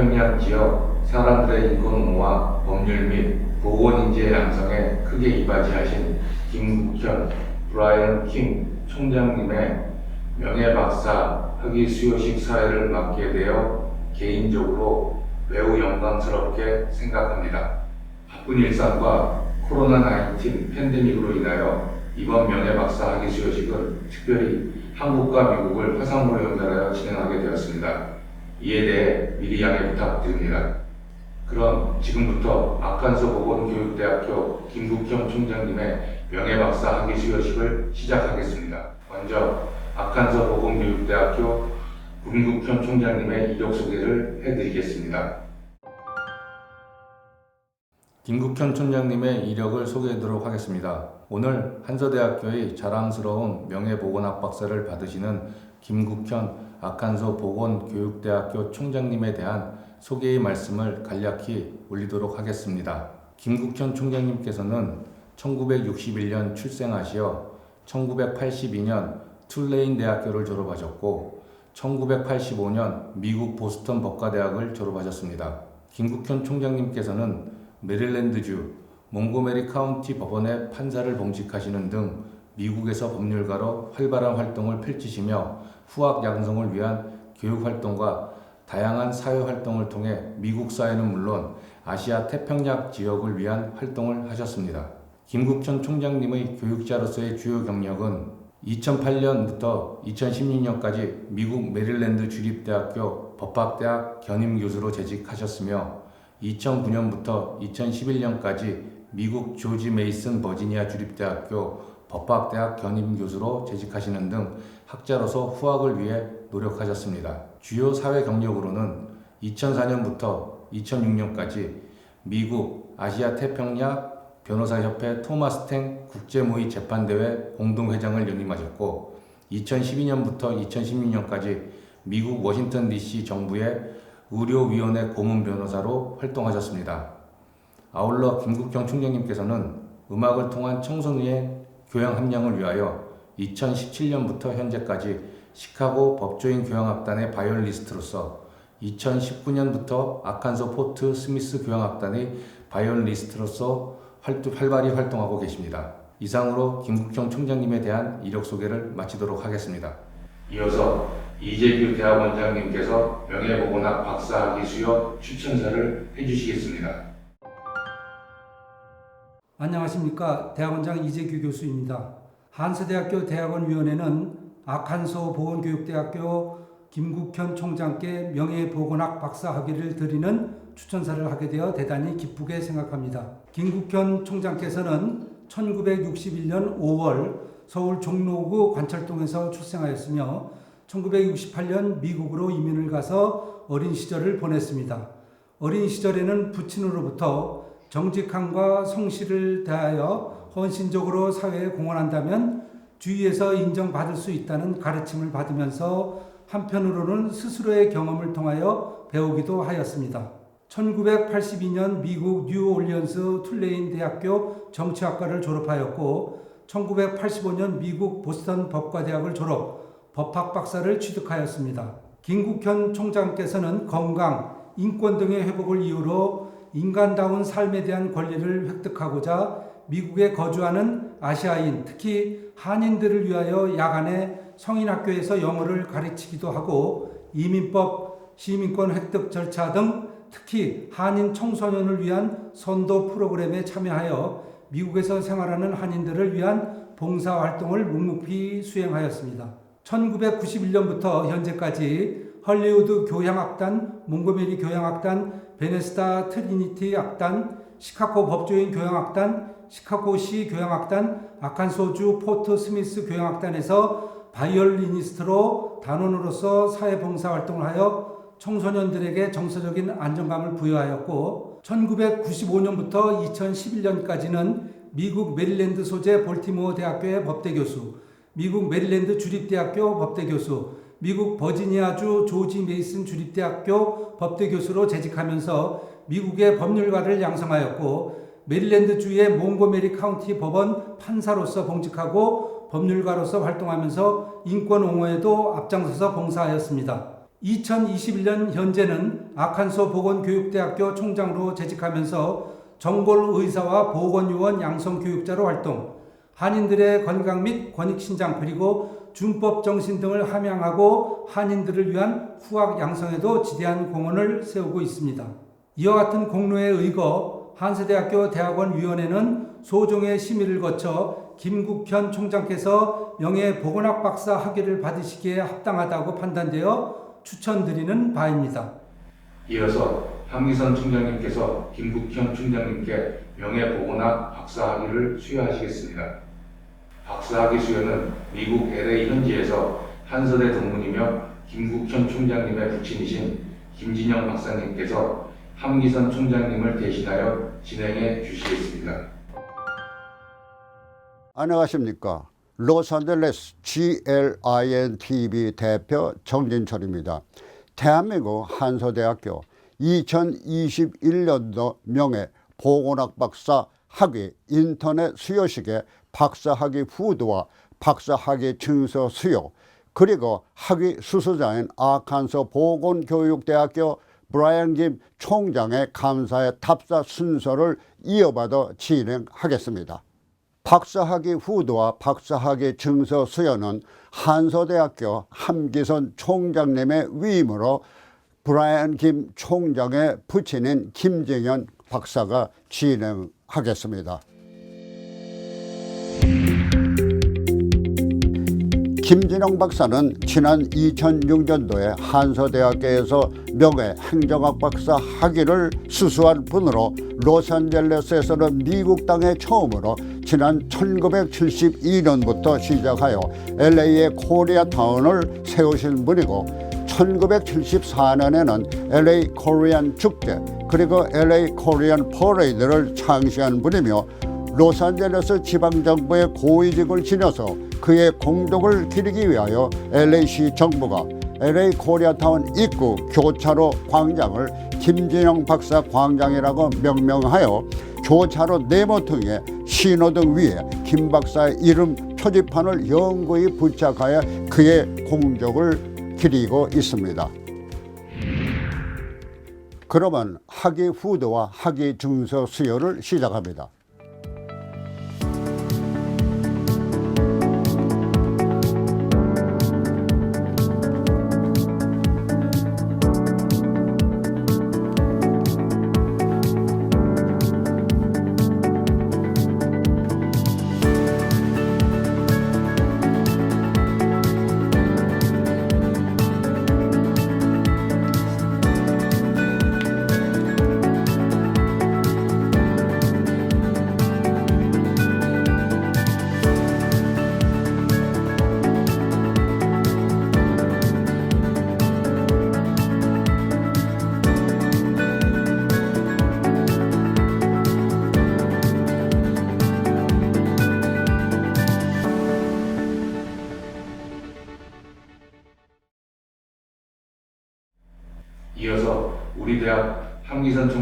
태평양 지역 사람들의 인권 옹호와 법률 및 보건 인재 양성에 크게 이바지하신 김국현 브라이언 킹 총장님의 명예 박사 학위 수여식 사회를 맡게 되어 개인적으로 매우 영광스럽게 생각합니다. 바쁜 일상과 코로나19 팬데믹으로 인하여 이번 명예 박사 학위 수여식은 특별히 한국과 미국을 화상으로 연결하여 진행하게 되었습니다. 이에 대해 미리 양해 부탁드립니다. 그럼 지금부터 아칸소 보건교육대학교 김국현 총장님의 명예박사 학위 수여식을 시작하겠습니다. 먼저 아칸소 보건교육대학교 김국현 총장님의 이력 소개를 해드리겠습니다. 김국현 총장님의 이력을 소개하도록 하겠습니다. 오늘 한서대학교의 자랑스러운 명예보건학 박사를 받으시는 김국현 아칸소 보건교육대학교 총장님에 대한 소개의 말씀을 간략히 올리도록 하겠습니다. 김국현 총장님께서는 1961년 출생하시어 1982년 툴레인 대학교를 졸업하셨고 1985년 미국 보스턴 법과대학을 졸업하셨습니다. 김국현 총장님께서는 메릴랜드주 몽고메리 카운티 법원의 판사를 봉직하시는 등 미국에서 법률가로 활발한 활동을 펼치시며 후학 양성을 위한 교육 활동과 다양한 사회 활동을 통해 미국 사회는 물론 아시아 태평양 지역을 위한 활동을 하셨습니다. 김국현 총장님의 교육자로서의 주요 경력은 2008년부터 2016년까지 미국 메릴랜드 주립대학교 법학대학 견임교수로 재직하셨으며 2009년부터 2011년까지 미국 조지 메이슨 버지니아 주립대학교 법학대학 견임교수로 재직하시는 등 학자로서 후학을 위해 노력하셨습니다. 주요 사회 경력으로는 2004년부터 2006년까지 미국 아시아 태평양 변호사협회 토마스 탱 국제모의 재판대회 공동회장을 연임하셨고 2012년부터 2016년까지 미국 워싱턴 DC 정부의 의료위원회 고문 변호사로 활동하셨습니다. 아울러 김국경 총장님께서는 음악을 통한 청소년의 교양 함량을 위하여 2017년부터 현재까지 시카고 법조인 교향악단의 바이올리스트로서 2019년부터 아칸소 포트 스미스 교향악단의 바이올리스트로서 활두, 활발히 활동하고 계십니다. 이상으로 김국경 총장님에 대한 이력 소개를 마치도록 하겠습니다. 이어서 이재규 대학원장님께서 명예보건학 박사학위 수여 추천사를 해주시겠습니다. 안녕하십니까. 대학원장 이재규 교수입니다. 한서대학교 대학원위원회는 아칸소 보건교육대학교 김국현 총장께 명예보건학 박사 학위를 드리는 추천사를 하게 되어 대단히 기쁘게 생각합니다. 김국현 총장께서는 1961년 5월 서울 종로구 관철동에서 출생하였으며 1968년 미국으로 이민을 가서 어린 시절을 보냈습니다. 어린 시절에는 부친으로부터 정직함과 성실을 다하여 헌신적으로 사회에 공헌한다면 주위에서 인정받을 수 있다는 가르침을 받으면서 한편으로는 스스로의 경험을 통하여 배우기도 하였습니다. 1982년 미국 뉴올리언스 툴레인 대학교 정치학과를 졸업하였고 1985년 미국 보스턴 법과대학을 졸업, 법학 박사를 취득하였습니다. 김국현 총장께서는 건강, 인권 등의 회복을 이유로 인간다운 삶에 대한 권리를 획득하고자 미국에 거주하는 아시아인, 특히 한인들을 위하여 야간에 성인학교에서 영어를 가르치기도 하고 이민법, 시민권 획득 절차 등 특히 한인 청소년을 위한 선도 프로그램에 참여하여 미국에서 생활하는 한인들을 위한 봉사 활동을 묵묵히 수행하였습니다. 1991년부터 현재까지 헐리우드 교향악단, 몽고메리 교향악단, 베네스타 트리니티 악단, 시카고 법조인 교향악단, 시카고시 교향악단, 아칸소주 포트 스미스 교향악단에서 바이올리니스트로 단원으로서 사회봉사 활동을 하여 청소년들에게 정서적인 안정감을 부여하였고 1995년부터 2011년까지는 미국 메릴랜드 소재 볼티모어 대학교의 법대 교수, 미국 메릴랜드 주립대학교 법대 교수, 미국 버지니아주 조지 메이슨 주립대학교 법대 교수로 재직하면서 미국의 법률가를 양성하였고 메릴랜드주의 몽고메리 카운티 법원 판사로서 봉직하고 법률가로서 활동하면서 인권 옹호에도 앞장서서 봉사하였습니다. 2021년 현재는 아칸소 보건교육대학교 총장으로 재직하면서 정골 의사와 보건요원 양성교육자로 활동, 한인들의 건강 및 권익신장 그리고 준법 정신 등을 함양하고 한인들을 위한 후학 양성에도 지대한 공헌을 세우고 있습니다. 이와 같은 공로에 의거 한세대학교 대학원 위원회는 소종의 심의를 거쳐 김국현 총장께서 명예 보건학 박사 학위를 받으시기에 합당하다고 판단되어 추천드리는 바입니다. 이어서 황미선 총장님께서 김국현 총장님께 명예 보건학 박사 학위를 수여하시겠습니다. 박사학위 수여는 미국 LA 현지에서 한서대 동문이며 김국현 총장님의 부친이신 김진영 박사님께서 함기선 총장님을 대신하여 진행해 주시겠습니다. 안녕하십니까. 로스앤젤레스 GLINTV 대표 정진철입니다. 대한민국 한서대학교 2021년도 명예 보건학 박사 학위 인터넷 수여식의 박사학위 후드와 박사학위 증서 수여 그리고 학위 수수자인 아칸소 보건교육대학교 브라이언 김 총장의 감사의 답사 순서를 이어받아 진행하겠습니다. 박사학위 후드와 박사학위 증서 수여는 한서대학교 함기선 총장님의 위임으로 브라이언 김 총장의 부친인 김정현 박사가 진행하겠습니다. 김진영 박사는 지난 2006년도에 한서대학교에서 명예 행정학 박사 학위를 수수한 분으로 로스앤젤레스에서는 미국 땅에 처음으로 지난 1972년부터 시작하여 LA의 코리아타운을 세우신 분이고 1974년에는 LA 코리안 축제 그리고 LA 코리안 퍼레이드를 창시한 분이며 로스앤젤레스 지방정부의 고위직을 지녀서 그의 공덕을 기리기 위하여 LA시 정부가 LA 코리아타운 입구 교차로 광장을 김진영 박사 광장이라고 명명하여 교차로 네모퉁이에 신호등 위에 김 박사의 이름 표지판을 영구히 부착하여 그의 공적을 기리고 있습니다. 그러면 학위 후드와 학위 증서 수여를 시작합니다.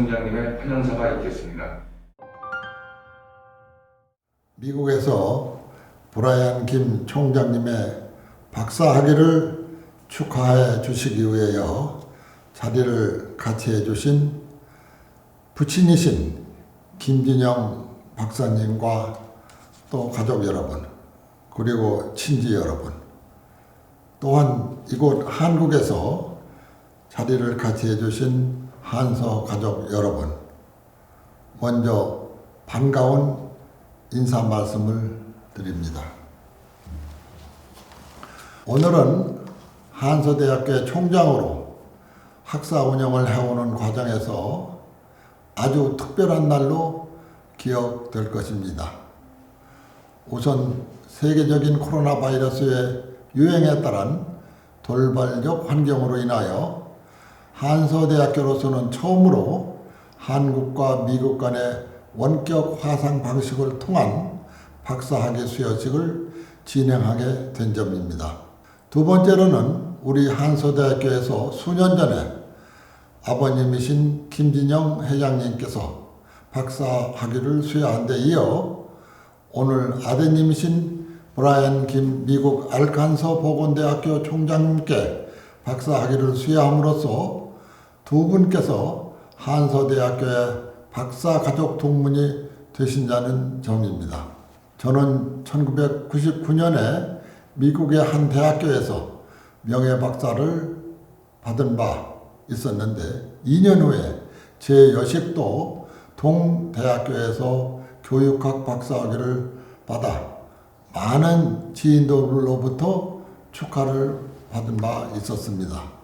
총장님의 환영사가 있겠습니다. 미국에서 브라이언 김 총장님의 박사 학위를 축하해 주시기 위하여 자리를 같이 해주신 부친이신 김진영 박사님과 또 가족 여러분, 그리고 친지 여러분, 또한 이곳 한국에서 자리를 같이 해주신 한서 가족 여러분, 먼저 반가운 인사 말씀을 드립니다. 오늘은 한서대학교의 총장으로 학사 운영을 해오는 과정에서 아주 특별한 날로 기억될 것입니다. 우선 세계적인 코로나 바이러스의 유행에 따른 돌발적 환경으로 인하여 한서대학교로서는 처음으로 한국과 미국 간의 원격 화상 방식을 통한 박사학위 수여식을 진행하게 된 점입니다. 두 번째로는 우리 한서대학교에서 수년 전에 아버님이신 김진영 회장님께서 박사 학위를 수여한 데 이어 오늘 아드님이신 브라이언 김 미국 알칸서 보건대학교 총장님께 박사 학위를 수여함으로써 두 분께서 한서대학교의 박사 가족 동문이 되신다는 점입니다. 저는 1999년에 미국의 한 대학교에서 명예 박사를 받은 바 있었는데 2년 후에 제 여식도 동대학교에서 교육학 박사학위를 받아 많은 지인들로부터 축하를 받은 바 있었습니다.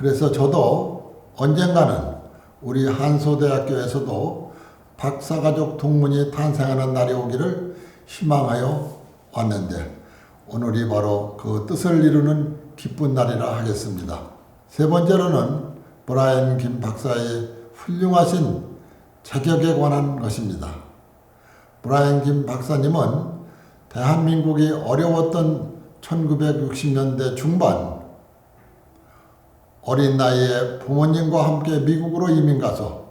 그래서 저도 언젠가는 우리 한소대학교에서도 박사가족 동문이 탄생하는 날이 오기를 희망하여 왔는데 오늘이 바로 그 뜻을 이루는 기쁜 날이라 하겠습니다. 세 번째로는 브라이언 김 박사의 훌륭하신 자격에 관한 것입니다. 브라이언 김 박사님은 대한민국이 어려웠던 1960년대 중반 어린 나이에 부모님과 함께 미국으로 이민 가서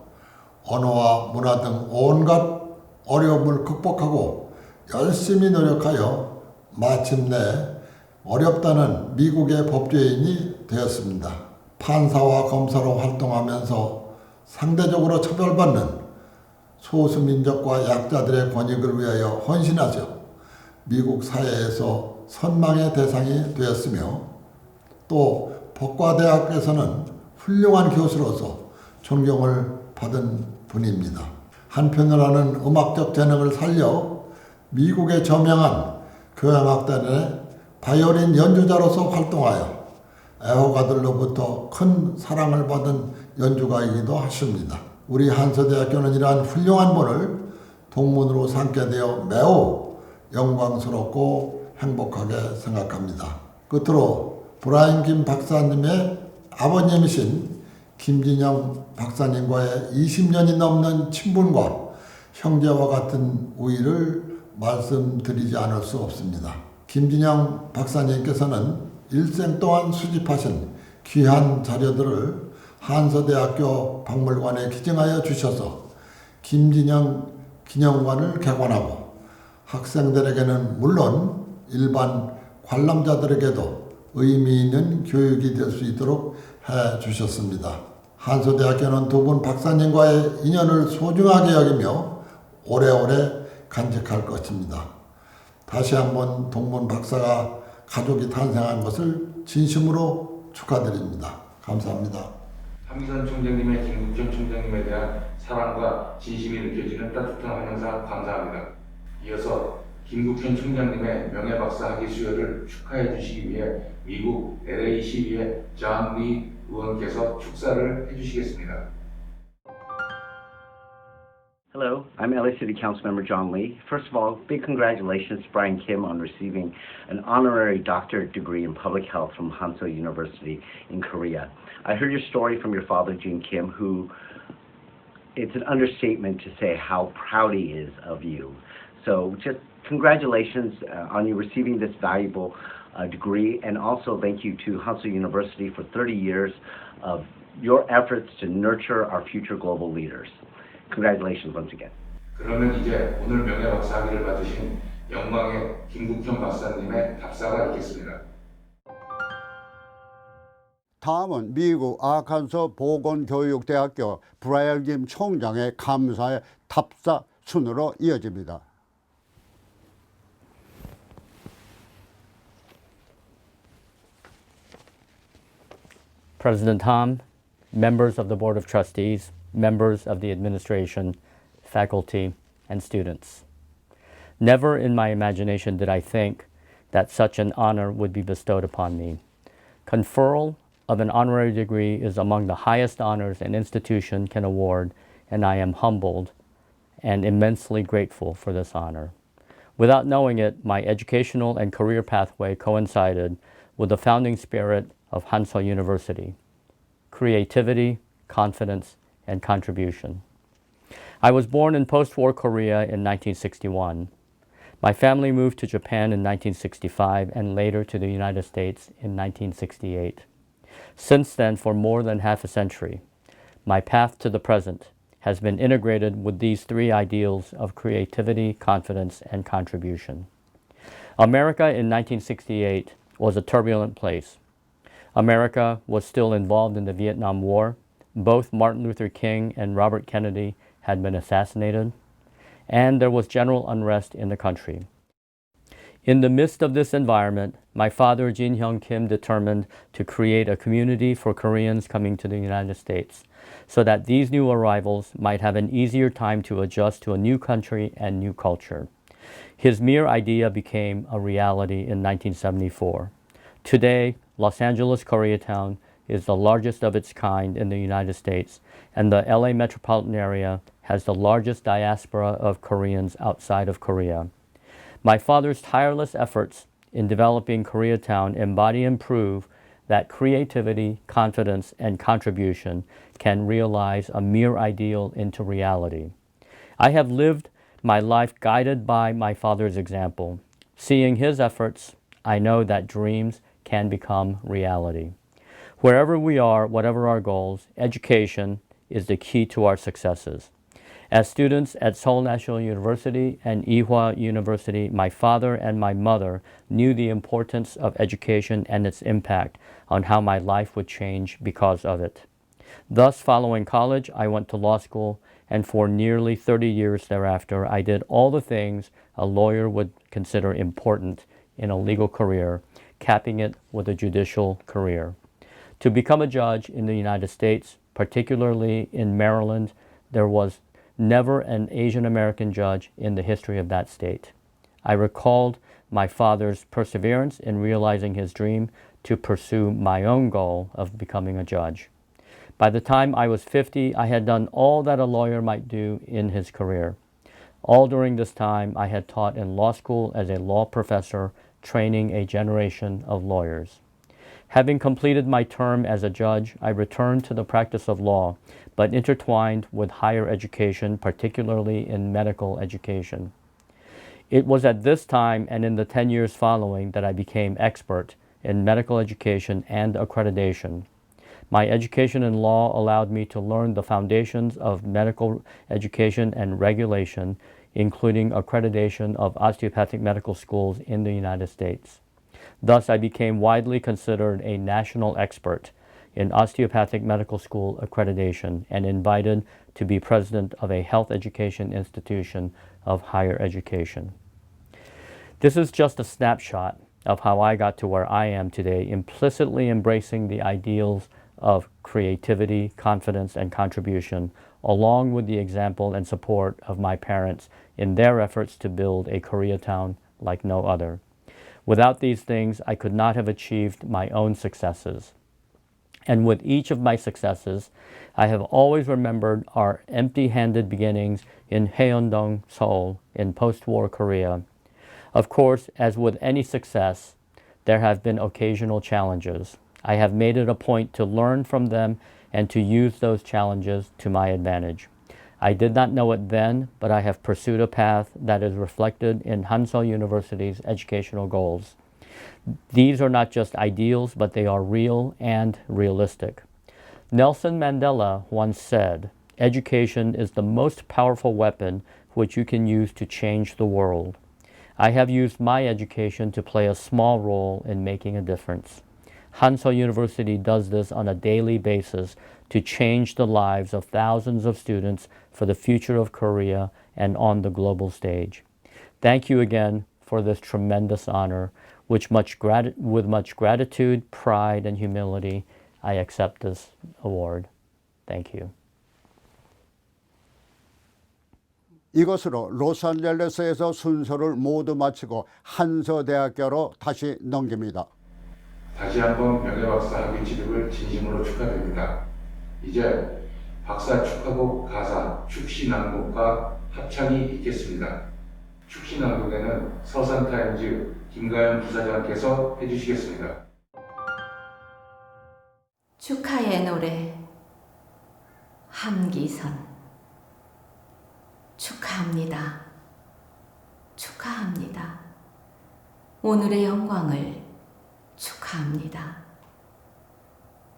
언어와 문화 등 온갖 어려움을 극복하고 열심히 노력하여 마침내 어렵다는 미국의 법조인이 되었습니다. 판사와 검사로 활동하면서 상대적으로 처벌받는 소수민족과 약자들의 권익을 위하여 헌신하죠. 미국 사회에서 선망의 대상이 되었으며 또 법과대학에서는 훌륭한 교수로서 존경을 받은 분입니다. 한편으로는 음악적 재능을 살려 미국의 저명한 교향악단의 바이올린 연주자로서 활동하여 애호가들로부터 큰 사랑을 받은 연주가이기도 하십니다. 우리 한서대학교는 이러한 훌륭한 분을 동문으로 삼게 되어 매우 영광스럽고 행복하게 생각합니다. 끝으로 브라인 김 박사님의 아버님이신 김진영 박사님과의 20년이 넘는 친분과 형제와 같은 우위를 말씀드리지 않을 수 없습니다. 김진영 박사님께서는 일생 동안 수집하신 귀한 자료들을 한서대학교 박물관에 기증하여 주셔서 김진영 기념관을 개관하고 학생들에게는 물론 일반 관람자들에게도 의미 있는 교육이 될 수 있도록 해 주셨습니다. 한서대학교는 두 분 박사님과의 인연을 소중하게 여기며 오래오래 간직할 것입니다. 다시 한번 동문 박사가 가족이 탄생한 것을 진심으로 축하드립니다. 감사합니다. 함기선 총장님의 김국현 총장님에 대한 사랑과 진심이 느껴지는 따뜻한 환영사 감사합니다. 이어서 김국현 총장님의 명예박사 학위 수여를 축하해 주시기 위해 미국 LA 시리의 존리 의원께서 축사를 해주시겠습니다. Hello, I'm LA City Councilmember John Lee. First of all, big congratulations to Brian Kim on receiving an honorary doctorate degree in public health from Hanso University in Korea. I heard your story from your father, Jin Kim, who it's an understatement to say how proud he is of you. So just congratulations uh, on you receiving this valuable uh, degree, and also thank you to Hanso University for 30 years of your efforts to nurture our future global leaders. Congratulations once again. 그러면 이제 오늘 명예 박사 학위를 받으신 영광의 김국현 박사님의 답사가 있겠습니다. 다음은 미국 아칸소 보건교육대학교 브라이언 김 총장의 감사의 답사 순으로 이어집니다. President Tom, members of the Board of Trustees, members of the administration, faculty, and students. Never in my imagination did I think that such an honor would be bestowed upon me. Conferral of an honorary degree is among the highest honors an institution can award, and I am humbled and immensely grateful for this honor. Without knowing it, my educational and career pathway coincided with the founding spirit of Hansel University creativity, confidence, and contribution. I was born in post war Korea in 1961. My family moved to Japan in 1965 and later to the United States in 1968. Since then, for more than half a century, my path to the present has been integrated with these three ideals of creativity, confidence, and contribution. America in 1968 was a turbulent place. America was still involved in the Vietnam War. Both Martin Luther King and Robert Kennedy had been assassinated, and there was general unrest in the country. In the midst of this environment, my father, Jin Hyung Kim, determined to create a community for Koreans coming to the United States so that these new arrivals might have an easier time to adjust to a new country and new culture. His mere idea became a reality in 1974. Today, Los Angeles Koreatown is the largest of its kind in the United States, and the LA metropolitan area has the largest diaspora of Koreans outside of Korea. My father's tireless efforts in developing Koreatown embody and prove that creativity, confidence, and contribution can realize a mere ideal into reality. I have lived my life guided by my father's example. Seeing his efforts, I know that dreams can become reality. Wherever we are, whatever our goals, education is the key to our successes. As students at Seoul National University and Ewha University, my father and my mother knew the importance of education and its impact on how my life would change because of it. Thus, following college, I went to law school, and for nearly 30 years thereafter, I did all the things a lawyer would consider important in a legal career, capping it with a judicial career. To become a judge in the United States, particularly in Maryland, there was never an Asian American judge in the history of that state. I recalled my father's perseverance in realizing his dream to pursue my own goal of becoming a judge. By the time I was 50, I had done all that a lawyer might do in his career. All during this time, I had taught in law school as a law professor, training a generation of lawyers. Having completed my term as a judge, I returned to the practice of law, but intertwined with higher education, particularly in medical education. It was at this time and in the 10 years following that I became expert in medical education and accreditation. My education in law allowed me to learn the foundations of medical education and regulation, including accreditation of osteopathic medical schools in the United States. Thus, I became widely considered a national expert in osteopathic medical school accreditation and invited to be president of a health education institution of higher education. This is just a snapshot of how I got to where I am today, implicitly embracing the ideals of creativity, confidence, and contribution, along with the example and support of my parents in their efforts to build a Koreatown like no other. Without these things, I could not have achieved my own successes. And with each of my successes, I have always remembered our empty handed beginnings in Haeundae, Seoul, in post war Korea. Of course, as with any success, there have been occasional challenges. I have made it a point to learn from them and to use those challenges to my advantage. I did not know it then, but I have pursued a path that is reflected in Hansel University's educational goals. These are not just ideals, but they are real and realistic. Nelson Mandela once said, Education is the most powerful weapon which you can use to change the world. I have used my education to play a small role in making a difference. Hansel University does this on a daily basis to change the lives of thousands of students for the future of Korea and on the global stage. Thank you again for this tremendous honor, which much grati- with much gratitude, pride, and humility, I accept this award. Thank you. 이것으로 로스앤젤레스에서 순서를 모두 마치고 한서대학교로 다시 넘깁니다. 다시 한번 명예 박사 학위 취득을 진심으로 축하드립니다. 이제 박사 축하곡 가사 축시낭독과 합창이 있겠습니다. 축시낭독에는 서산타임즈 김가연 부사장께서 해주시겠습니다. 축하의 노래 함기선 축하합니다. 축하합니다. 오늘의 영광을 합니다.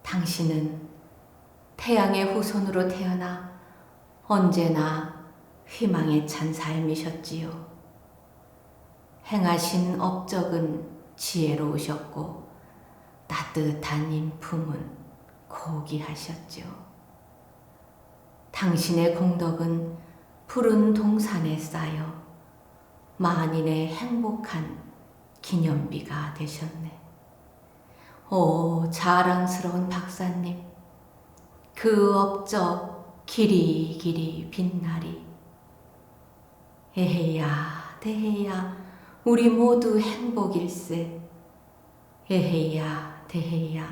당신은 태양의 후손으로 태어나 언제나 희망에 찬 삶이셨지요. 행하신 업적은 지혜로우셨고 따뜻한 인품은 고귀하셨지요. 당신의 공덕은 푸른 동산에 쌓여 만인의 행복한 기념비가 되셨네. 오, 자랑스러운 박사님. 그 업적 길이 길이 빛나리. 에헤야, 대헤야, 우리 모두 행복일세. 에헤야, 대헤야,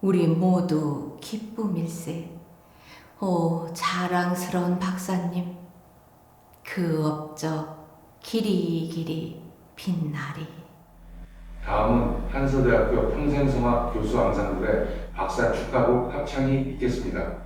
우리 모두 기쁨일세. 오, 자랑스러운 박사님. 그 업적 길이 길이 빛나리. 다음은 한서대학교 평생성악 교수 앙상블의 박사 축하곡 합창이 있겠습니다.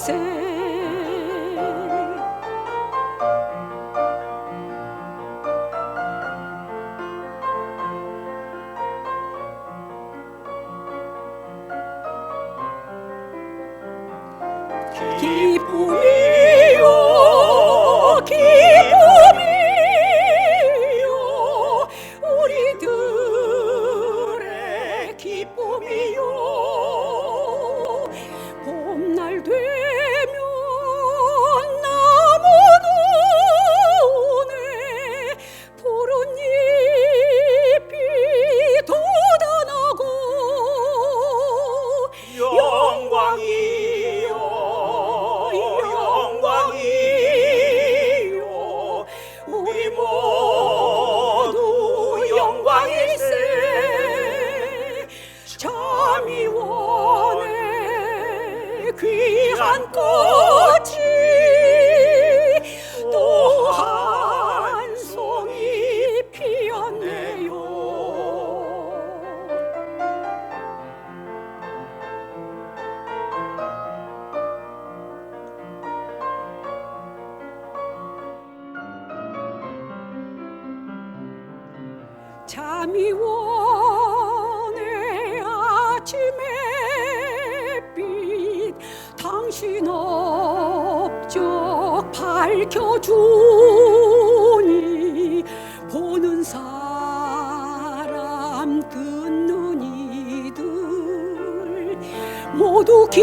Say. 사람 그 든 눈이들 모두 기